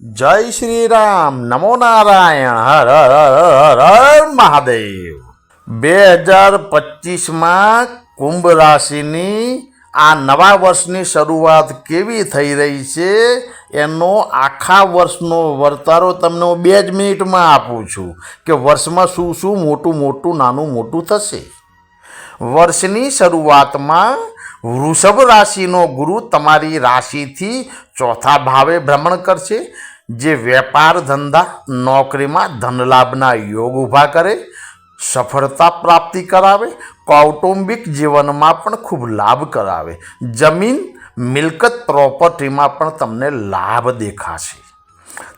જય શ્રી રામ નમો નારાયણ. હર હર હર હર હર મહાદેવ. બે હજાર પચીસમાં કુંભ રાશિની આ નવા વર્ષની શરૂઆત કેવી થઈ રહી છે એનો આખા વર્ષનો વર્તારો તમને હું બે જ મિનિટમાં આપું છું કે વર્ષમાં શું શું મોટું મોટું, નાનું, મોટું થશે. વર્ષની શરૂઆતમાં વૃષભ રાશિનો ગુરુ તમારી રાશિથી ચોથા ભાવે ભ્રમણ કરશે, જે વેપાર ધંધા, નોકરીમાં ધનલાભના યોગ ઊભા કરે, સફળતા પ્રાપ્તિ કરાવે, કૌટુંબિક જીવનમાં પણ ખૂબ લાભ કરાવે. જમીન, મિલકત પ્રોપર્ટીમાં પણ તમને લાભ દેખાશે.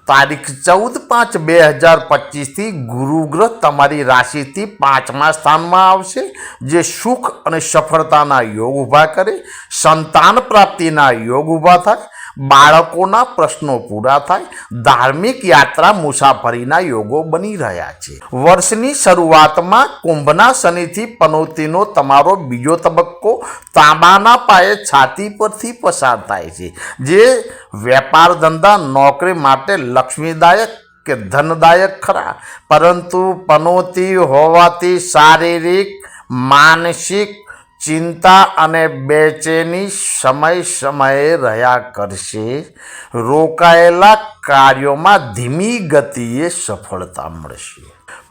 તારીખ ચૌદ પાંચ બે હજાર પચીસથી ગુરુગ્રહ તમારી રાશિથી પાંચમા સ્થાનમાં આવશે, જે સુખ અને સફળતાના યોગ ઊભા કરે, સંતાન પ્રાપ્તિના યોગ ઊભા થાય બાળકોના પ્રશ્નો પૂરા થાય, ધાર્મિક યાત્રા મુસાફરીના યોગો બની રહ્યા છે. વર્ષની શરૂઆતમાં કુંભના શનિથી પનોતીનો તમારો બીજો તબક્કો તાંબાના પાયે છાતી પરથી પસાર થાય છે, જે વેપાર ધંધા, નોકરી માટે લક્ષ્મીદાયક કે ધનદાયક ખરા. પરંતુ પનોતી હોવાથી શારીરિક, માનસિક ચિંતા અને બેચેની સમય સમયે રહ્યા કરશે. રોકાયેલા કાર્યોમાં ધીમી ગતિએ સફળતા મળશે.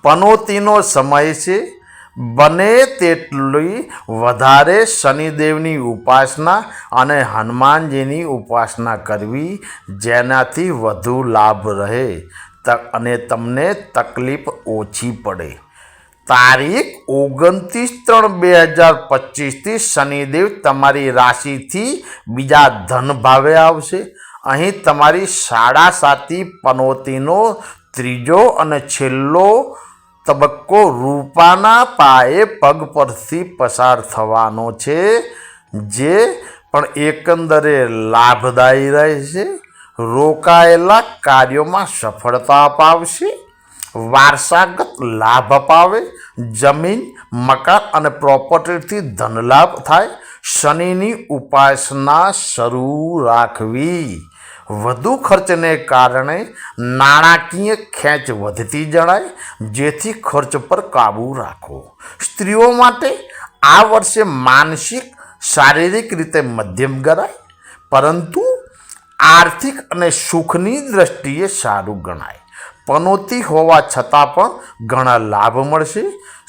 પનોતીનો સમય છે. બને તેટલી વધારે શનિદેવની ઉપાસના અને હનુમાનજીની ઉપાસના કરવી જેનાથી વધુ લાભ રહે અને તમને તકલીફ ઓછી પડે. તારીખ ઓગણત્રીસ ત્રણ બે હજાર પચીસથી શનિદેવ તમારી રાશિથી બીજા ધન ભાવે આવશે. અહીં તમારી સાડા સાતી પનોતીનો ત્રીજો અને છેલ્લો તબક્કો રૂપાના પાયે પગ પરથી પસાર થવાનો છે, જે પણ એકંદરે લાભદાયી રહેશે. રોકાયેલા કાર્યોમાં સફળતા અપાવશે. વારસાગત લાભ અપાવે, જમીન, મકાન અને પ્રોપર્ટીથી ધનલાભ થાય. શનિની ઉપાસના શરૂ રાખવી. વધુ ખર્ચને કારણે નાણાકીય ખેંચ વધતી જણાય. જેથી ખર્ચ પર કાબૂ રાખો. સ્ત્રીઓ માટે આ વર્ષે માનસિક, શારીરિક રીતે મધ્યમ ગણાય, પરંતુ આર્થિક અને સુખની દ્રષ્ટિએ સારું ગણાય. પનોતી હોવા છતાં પણ ઘણા લાભ મળશે.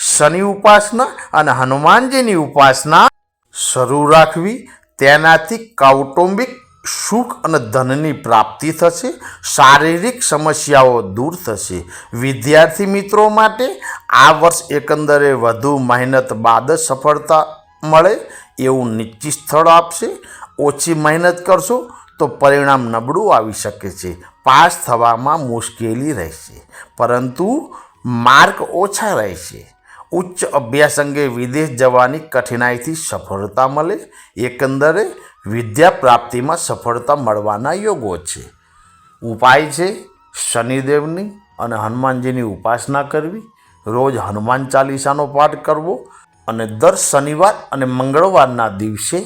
શનિ ઉપાસના અને હનુમાનજીની ઉપાસના શરૂ રાખવી, તેનાથી કૌટુંબિક સુખ અને ધનની પ્રાપ્તિ થશે, શારીરિક સમસ્યાઓ દૂર થશે. વિદ્યાર્થી મિત્રો માટે આ વર્ષ એકંદરે વધુ મહેનત બાદ સફળતા મળે એવું નિશ્ચિત સ્થળ આપશે. ઓછી મહેનત કરશો તો પરિણામ નબળું આવી શકે છે. પાસ થવામાં મુશ્કેલી રહેશે. પરંતુ માર્ક ઓછા રહેશે. ઉચ્ચ અભ્યાસ અંગે વિદેશ જવાની કઠિનાઈથી સફળતા મળે. એકંદરે વિદ્યા પ્રાપ્તિમાં સફળતા મળવાના યોગો છે. ઉપાય છે શનિદેવની અને હનુમાનજીની ઉપાસના કરવી. રોજ હનુમાન ચાલીસાનો પાઠ કરવો અને દર શનિવાર અને મંગળવારના દિવસે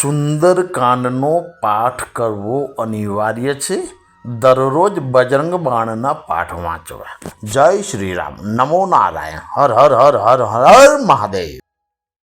સુંદરકાંડનો પાઠ કરવો અનિવાર્ય છે. દરરોજ બજરંગ બાણના પાઠ વાંચવા. જય શ્રી રામ. નમો નારાયણ. હર હર હર હર હર મહાદેવ.